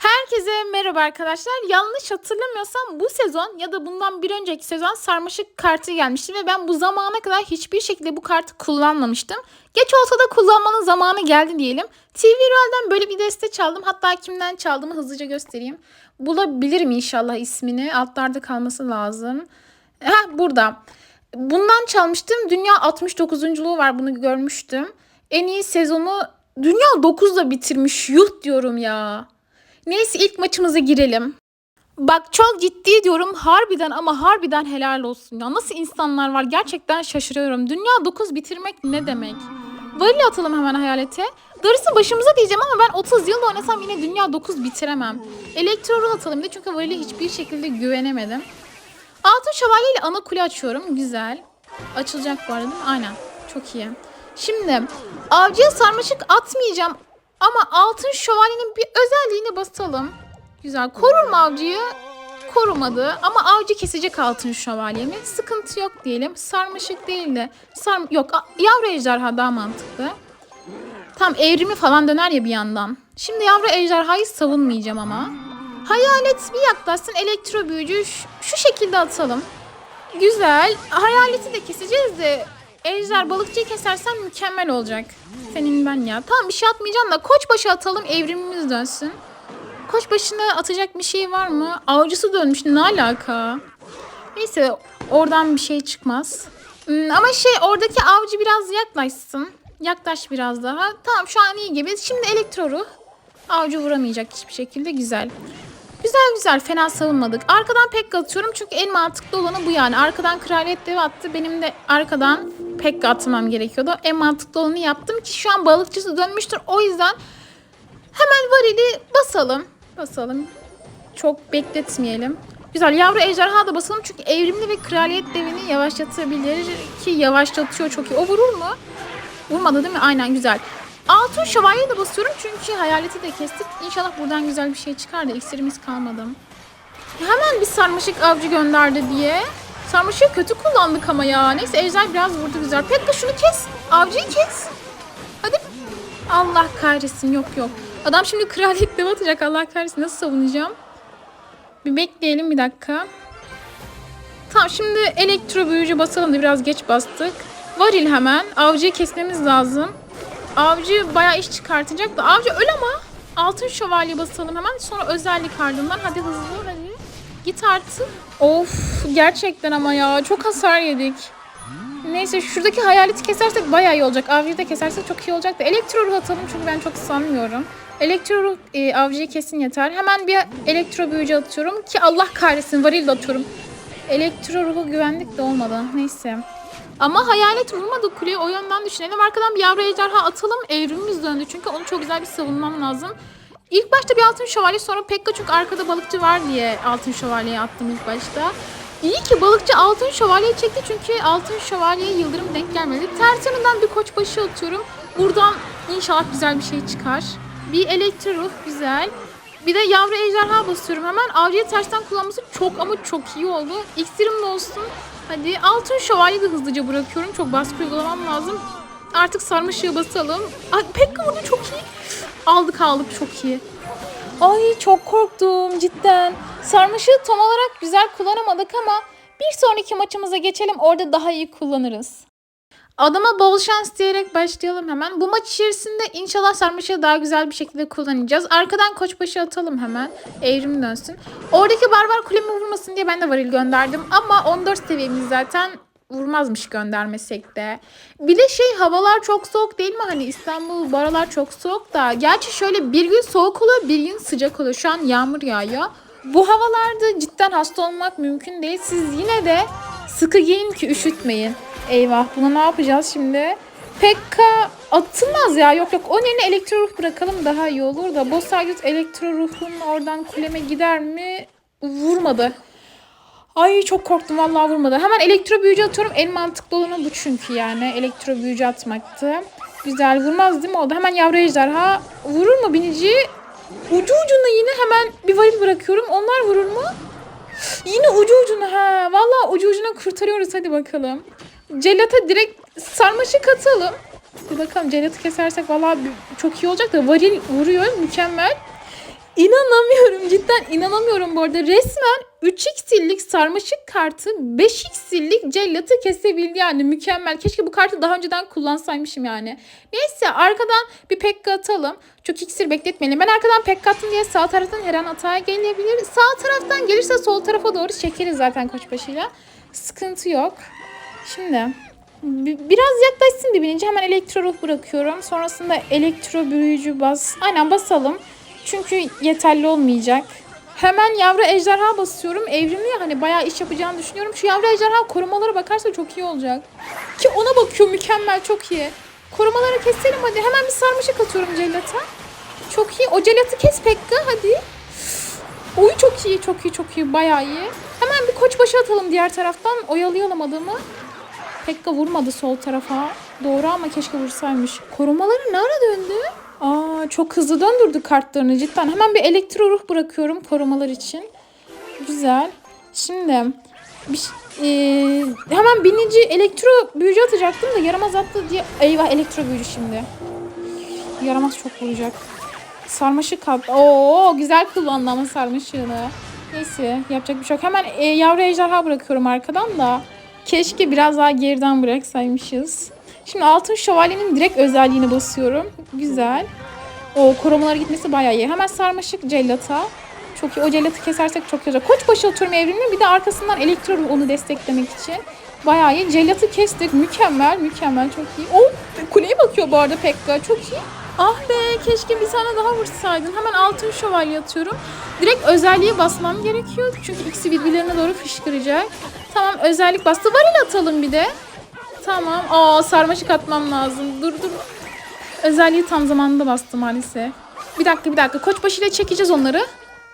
Herkese merhaba arkadaşlar. Yanlış hatırlamıyorsam bu sezon ya da bundan bir önceki sezon sarmaşık kartı gelmişti ve ben bu zamana kadar hiçbir şekilde bu kartı kullanmamıştım. Geç olsa da kullanmanın zamanı geldi diyelim. TV Real'den böyle bir deste çaldım. Hatta kimden çaldığımı hızlıca göstereyim. Bulabilirim inşallah ismini. Altlarda kalması lazım. Heh burada. Bundan çalmıştım. Dünya 69'unculuğu var bunu görmüştüm. En iyi sezonu Dünya 9'da bitirmiş. Yuh diyorum ya. Neyse ilk maçımıza girelim. Bak çok ciddi diyorum harbiden ama harbiden helal olsun ya. Nasıl insanlar var gerçekten şaşırıyorum. Dünya 9 bitirmek ne demek? Varil atalım hemen hayalete. Darısı başımıza diyeceğim ama ben 30 yıl oynasam yine Dünya 9 bitiremem. Elektro ruh atalım bir de çünkü Varil'e hiçbir şekilde güvenemedim. Altın şövalye ile ana kule açıyorum. Güzel. Açılacak bu arada değil mi? Aynen. Çok iyi. Şimdi avcıya sarmaşık atmayacağım ama altın şövalyenin bir özelliğine basalım. Güzel. Korur mu avcıyı? Korumadı ama avcı kesecek altın şövalyemi. Sıkıntı yok diyelim. Sarmaşık değil de. Sar yok yavru ejderha daha mantıklı. Tam evrimi falan döner ya bir yandan. Şimdi yavru ejderhayı savunmayacağım ama. Hayalet bir yaklaşsın elektro büyücü şu şekilde atalım. Güzel. Hayaleti de keseceğiz de ejder balıkçıyı kesersen mükemmel olacak. Senin ben ya. Tamam bir şey atmayacağım da koçbaşı atalım evrimimiz dönsün. Koçbaşına atacak bir şey var mı? Avcısı dönmüş ne alaka? Neyse oradan bir şey çıkmaz. Hmm, ama şey oradaki avcı biraz yaklaşsın. Yaklaş biraz daha. Tamam şu an iyi gibi. Şimdi elektro ruh. Avcı vuramayacak hiçbir şekilde güzel. Güzel güzel fena savunmadık. Arkadan pek atıyorum çünkü en mantıklı olanı bu yani. Arkadan kraliyet devi attı. Benim de arkadan pek atmam gerekiyordu. En mantıklı olanı yaptım ki şu an balıkçısı dönmüştür. O yüzden hemen varili basalım. Basalım. Çok bekletmeyelim. Güzel yavru ejderha da basalım çünkü evrimli ve kraliyet devini yavaşlatabilir ki yavaşlatıyor çok iyi. O vurur mu? Vurmadı değil mi? Aynen güzel. Altın şövalyeyi de basıyorum çünkü hayaleti de kestik. İnşallah buradan güzel bir şey çıkar da iksirimiz kalmadı. Hemen bir sarmaşık avcı gönderdi diye. Sarmaşığı kötü kullandık ama ya. Neyse ejder biraz vurdu güzel. Pekka şunu kes. Avcıyı kes. Hadi. Allah kahretsin yok yok. Adam şimdi kraliyet dev atacak Allah kahretsin. Nasıl savunacağım? Bir bekleyelim bir dakika. Tamam şimdi elektro büyücü basalım da biraz geç bastık. Varil hemen. Avcıyı kesmemiz lazım. Avcı bayağı iş çıkartacak da. Avcı öl ama. Altın şövalye basalım hemen. Sonra özellik ardından. Hadi hızlı. Git artık. Of gerçekten ama ya. Çok hasar yedik. Neyse şuradaki hayaleti kesersek bayağı iyi olacak. Avcıyı da kesersek çok iyi olacak da. Elektro ruh atalım çünkü ben çok sanmıyorum. Elektro ruh e, avcıyı kesin yeter. Hemen bir elektro büyücü atıyorum ki Allah kahretsin varil de atıyorum. Elektro ruhu güvendik de olmadı. Neyse. Ama hayalet vurmadı kuleye o yönden düşünelim. Arkadan bir yavru ejderha atalım. Evrimimiz döndü çünkü onu çok güzel bir savunmam lazım. İlk başta bir altın şövalye sonra Pekka çünkü arkada balıkçı var diye altın şövalyeyi attım ilk başta. İyi ki balıkçı altın şövalyeyi çekti çünkü altın şövalyeye yıldırım denk gelmedi. Ters yanından bir koçbaşı atıyorum. Buradan inşallah güzel bir şey çıkar. Bir elektro ruh güzel. Bir de yavru ejderha basıyorum hemen. Avcıyı tersten kullanması çok ama çok iyi oldu. İksirim de olsun. Hadi altın şövalyeyi de hızlıca bırakıyorum. Çok baskı uygulamam lazım. Artık sarmaşığı basalım. Ay, Pekka vurdu çok iyi. Aldık aldık çok iyi. Ay çok korktum cidden. Sarmaşığı tam olarak güzel kullanamadık ama bir sonraki maçımıza geçelim. Orada daha iyi kullanırız. Adama bol şans diyerek başlayalım hemen. Bu maç içerisinde inşallah sarmaşığı daha güzel bir şekilde kullanacağız. Arkadan koçbaşı atalım hemen. Evrim dönsün. Oradaki barbar kulemi vurmasın diye ben de varil gönderdim. Ama 14 seviyemiz zaten vurmazmış göndermesek de. Bir de şey havalar çok soğuk değil mi? Hani İstanbul baralar çok soğuk da. Gerçi şöyle bir gün soğuk oluyor bir gün sıcak oluyor. Şu an yağmur yağıyor. Bu havalarda cidden hasta olmak mümkün değil. Siz yine de sıkı giyin ki üşütmeyin. Eyvah buna ne yapacağız şimdi? Pekka atılmaz ya. Yok yok. Onun yerine elektro ruh bırakalım daha iyi olur da. Bossargut elektro ruhun oradan kuleme gider mi? Vurmadı. Ay çok korktum vallahi vurmadı. Hemen elektro büyücü atıyorum. En mantıklı olanı bu çünkü yani. Elektro büyücü atmaktı. Güzel vurmaz değil mi o da? Hemen yavru ejderha. Vurur mu binici? Ucu ucuna yine hemen bir varil bırakıyorum. Onlar vurur mu? Yine ucu ucuna ha. Vallahi ucu ucuna kurtarıyoruz hadi bakalım. Celata direkt sarmaşık atalım. Bir bakalım celatı kesersek vallahi bir- çok iyi olacak da varil vuruyor mükemmel. İnanamıyorum cidden inanamıyorum bu arada. Resmen 3x'lik sarmaşık kartı 5x'lik cellatı kesebildi yani mükemmel. Keşke bu kartı daha önceden kullansaymışım yani. Neyse arkadan bir pekka atalım. Çok iksir bekletmeyelim. Ben arkadan pekka attım diye sağ taraftan her an hataya gelebilir. Sağ taraftan gelirse sol tarafa doğru çekeriz zaten koçbaşıyla. Sıkıntı yok. Şimdi bi- biraz yaklaşsın bir hemen elektro ruh bırakıyorum. Sonrasında elektro büyücü bas. Aynen basalım. Çünkü yeterli olmayacak. Hemen yavru ejderha basıyorum. Evrimli ya hani bayağı iş yapacağını düşünüyorum. Şu yavru ejderha korumalara bakarsa çok iyi olacak. Ki ona bakıyor mükemmel çok iyi. Korumaları keselim hadi. Hemen bir sarmaşık atıyorum cellata. Çok iyi. O cellatı kes Pekka hadi. Oy çok iyi çok iyi çok iyi bayağı iyi. Hemen bir koçbaşı atalım diğer taraftan. Oyalayalım adamı. Pekka vurmadı sol tarafa. Doğru ama keşke vursaymış. Korumaları ne ara döndü? Aa çok hızlı döndürdü kartlarını cidden. Hemen bir elektro ruh bırakıyorum korumalar için. Güzel. Şimdi bir, eee, hemen binici elektro büyücü atacaktım da yaramaz attı diye. Eyvah elektro büyücü şimdi. Yaramaz çok vuracak. Sarmaşık kaldı. Oo güzel kullandı ama sarmaşığını. Neyse yapacak bir şey yok. Hemen e, yavru ejderha bırakıyorum arkadan da. Keşke biraz daha geriden bıraksaymışız. Şimdi altın şövalyenin direkt özelliğini basıyorum. Güzel. O korumalara gitmesi bayağı iyi. Hemen sarmaşık cellata. Çok iyi. O cellatı kesersek çok iyi olacak. Koçbaşı atıyorum evrimle. Bir de arkasından elektro onu desteklemek için. Bayağı iyi. Cellatı kestik. Mükemmel. Mükemmel. Çok iyi. Oh, kuleye bakıyor bu arada Pekka. Çok iyi. Ah be keşke bir tane daha vursaydın. Hemen altın şövalye atıyorum. Direkt özelliğe basmam gerekiyor. Çünkü ikisi birbirlerine doğru fışkıracak. Tamam özellik bastı. Varil atalım bir de. Tamam. Aa sarmaşık atmam lazım. Dur dur. Özelliği tam zamanında bastı maalesef. Bir dakika bir dakika. Koçbaşıyla çekeceğiz onları.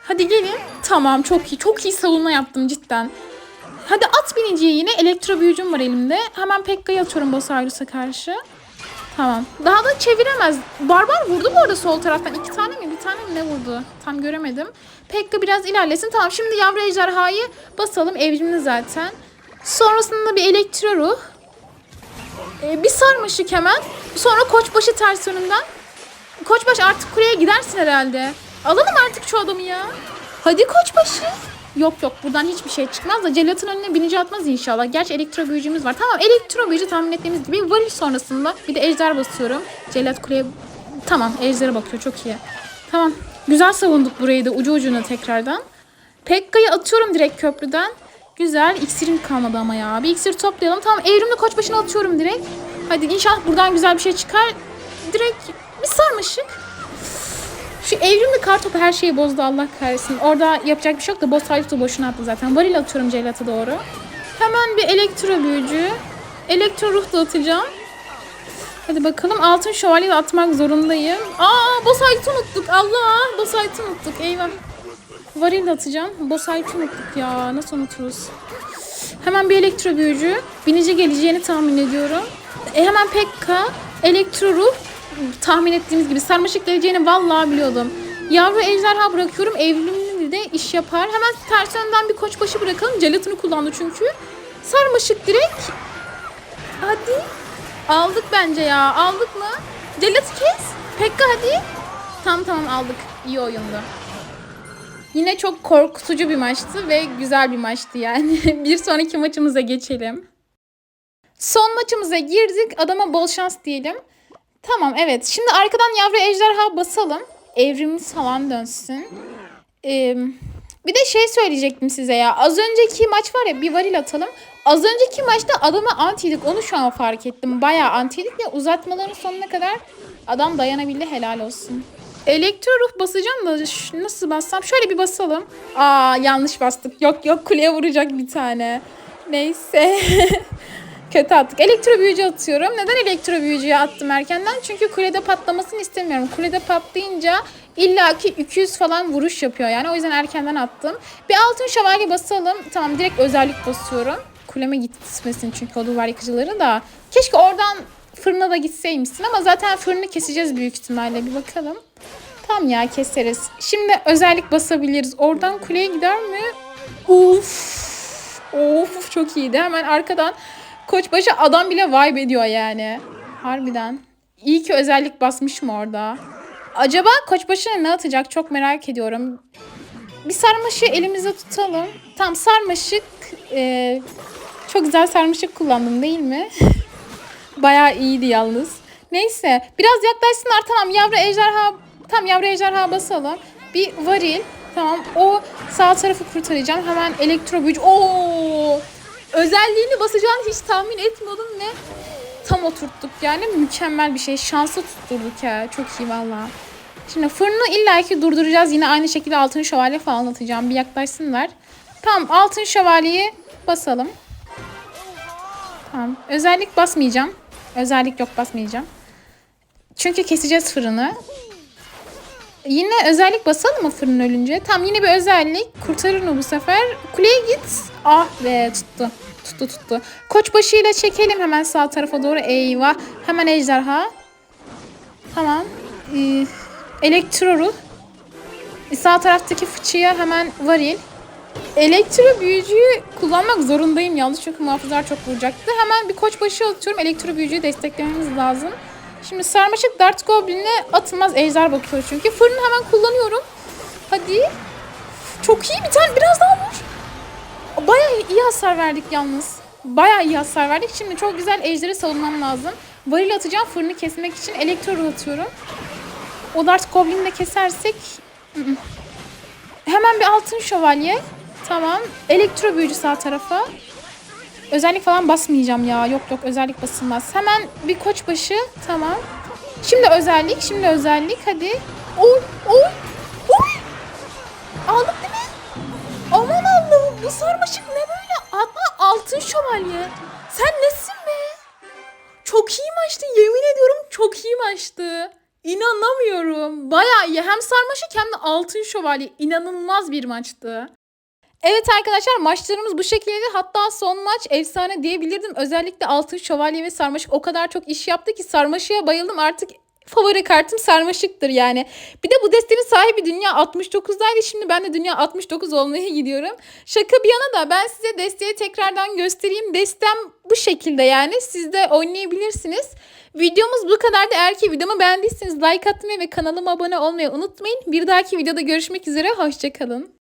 Hadi gelin. Tamam çok iyi. Çok iyi savunma yaptım cidden. Hadi at biniciye yine. Elektro büyücüm var elimde. Hemen Pekka'yı atıyorum Bosaurus'a karşı. Tamam. Daha da çeviremez. Barbar vurdu bu arada sol taraftan. İki tane mi? Bir tane mi ne vurdu? Tam göremedim. Pekka biraz ilerlesin. Tamam şimdi yavru ejderhayı basalım. Evrimli zaten. Sonrasında bir elektro ruh. Ee, bir sarmaşık hemen. Sonra koçbaşı ters yönünden. Koçbaş artık kuleye gidersin herhalde. Alalım artık şu adamı ya. Hadi koçbaşı. Yok yok buradan hiçbir şey çıkmaz da Celat'ın önüne binici atmaz inşallah. Gerçi elektro büyücümüz var. Tamam elektro büyücü tahmin ettiğimiz gibi varil sonrasında bir de ejder basıyorum. Celat kuleye tamam ejdere bakıyor çok iyi. Tamam güzel savunduk burayı da ucu ucuna tekrardan. Pekka'yı atıyorum direkt köprüden. Güzel. İksirim kalmadı ama ya. Bir iksir toplayalım. Tamam evrimli koç başına atıyorum direkt. Hadi inşallah buradan güzel bir şey çıkar. Direkt bir sarmaşık. Şu evrimli kartopu her şeyi bozdu Allah kahretsin. Orada yapacak bir şey yok da boss da boşuna attı zaten. Varil atıyorum Celat'a doğru. Hemen bir elektro büyücü. Elektro ruh da atacağım. Hadi bakalım altın şövalyeyi atmak zorundayım. Aa boss unuttuk. Allah boss unuttuk. Eyvah. Varil de atacağım. Boss unuttuk ya. Nasıl unuturuz? Hemen bir elektro büyücü. Binici geleceğini tahmin ediyorum. E hemen Pekka, elektro ruh tahmin ettiğimiz gibi sarmaşık geleceğini vallahi biliyordum. Yavru ejderha bırakıyorum. Evrimli de iş yapar. Hemen ters yönden bir koçbaşı bırakalım. Celatını kullandı çünkü. Sarmaşık direkt. Hadi. Aldık bence ya. Aldık mı? Celatı kes. Pekka hadi. Tamam tamam aldık. İyi oyundu. Yine çok korkutucu bir maçtı ve güzel bir maçtı yani. bir sonraki maçımıza geçelim. Son maçımıza girdik. Adama bol şans diyelim. Tamam evet. Şimdi arkadan yavru ejderha basalım. Evrimiz falan dönsün. Ee, bir de şey söyleyecektim size ya. Az önceki maç var ya bir varil atalım. Az önceki maçta adama antiydik. Onu şu an fark ettim. Bayağı antiydik ve uzatmaların sonuna kadar adam dayanabildi. Helal olsun. Elektro ruh basacağım da nasıl bassam? Şöyle bir basalım. Aa yanlış bastık. Yok yok kuleye vuracak bir tane. Neyse. Kötü attık. Elektro büyücü atıyorum. Neden elektro büyücüye attım erkenden? Çünkü kulede patlamasını istemiyorum. Kulede patlayınca illaki 200 falan vuruş yapıyor yani. O yüzden erkenden attım. Bir altın şövalye basalım. Tamam direkt özellik basıyorum. Kuleme gitmesin çünkü o duvar yıkıcıları da. Keşke oradan fırına da gitseymişsin ama zaten fırını keseceğiz büyük ihtimalle. Bir bakalım. Tamam ya keseriz. Şimdi özellik basabiliriz. Oradan kuleye gider mi? Uf. Of çok iyiydi. Hemen arkadan Koçbaşı adam bile vibe ediyor yani. Harbiden. İyi ki özellik basmışım orada. Acaba koçbaşına ne atacak çok merak ediyorum. Bir sarmaşığı elimize tutalım. Tam sarmaşık. e, çok güzel sarmaşık kullandım değil mi? Bayağı iyiydi yalnız. Neyse biraz yaklaşsınlar tamam yavru ejderha tam yavru ejderha basalım. Bir varil tamam o sağ tarafı kurtaracağım. Hemen elektro büyücü. Oo! Özelliğini basacağını hiç tahmin etmiyordum ve tam oturttuk yani mükemmel bir şey. Şansı tutturduk ya. Çok iyi valla. Şimdi fırını illaki durduracağız. Yine aynı şekilde altın şövalye falan atacağım. Bir yaklaşsınlar. Tamam altın şövalyeyi basalım. Tamam. Özellik basmayacağım. Özellik yok basmayacağım. Çünkü keseceğiz fırını. Yine özellik basalım mı fırın ölünce? Tam yine bir özellik. Kurtarır mı bu sefer? Kuleye git. Ah be tuttu. Tuttu tuttu. Koçbaşıyla çekelim hemen sağ tarafa doğru. Eyvah. Hemen ejderha. Tamam. Ee, elektro ruh. Ee, Sağ taraftaki fıçıya hemen varil. Elektro büyücüyü kullanmak zorundayım yalnız çünkü muhafızlar çok vuracaktı. Hemen bir koçbaşı atıyorum. Elektro büyücüyü desteklememiz lazım. Şimdi sarmaşık Dart Goblin'e atılmaz ejder bakıyor çünkü. Fırını hemen kullanıyorum. Hadi. Çok iyi bir tane biraz daha vur. Bayağı iyi hasar verdik yalnız. Bayağı iyi hasar verdik. Şimdi çok güzel ejderi savunmam lazım. Varil atacağım fırını kesmek için elektro atıyorum. O Dart Goblin'i de kesersek... Hemen bir altın şövalye. Tamam. Elektro büyücü sağ tarafa. Özellik falan basmayacağım ya. Yok yok özellik basılmaz. Hemen bir koçbaşı. Tamam. Şimdi özellik. Şimdi özellik. Hadi. Oy. Oy. Oy. Aldık değil mi? Aman Allah'ım bu sarmaşık ne böyle? Atma altın şövalye. Sen nesin be? Çok iyi maçtı. Yemin ediyorum çok iyi maçtı. İnanamıyorum. Bayağı iyi. Hem sarmaşık hem de altın şövalye. İnanılmaz bir maçtı. Evet arkadaşlar maçlarımız bu şekilde. Hatta son maç efsane diyebilirdim. Özellikle Altın Şövalye ve Sarmaşık o kadar çok iş yaptı ki Sarmaşık'a bayıldım. Artık favori kartım Sarmaşık'tır yani. Bir de bu destenin sahibi Dünya 69'daydı. Şimdi ben de Dünya 69 olmaya gidiyorum. Şaka bir yana da ben size desteği tekrardan göstereyim. Destem bu şekilde yani. Siz de oynayabilirsiniz. Videomuz bu kadardı. Eğer ki videomu beğendiyseniz like atmayı ve kanalıma abone olmayı unutmayın. Bir dahaki videoda görüşmek üzere. Hoşçakalın.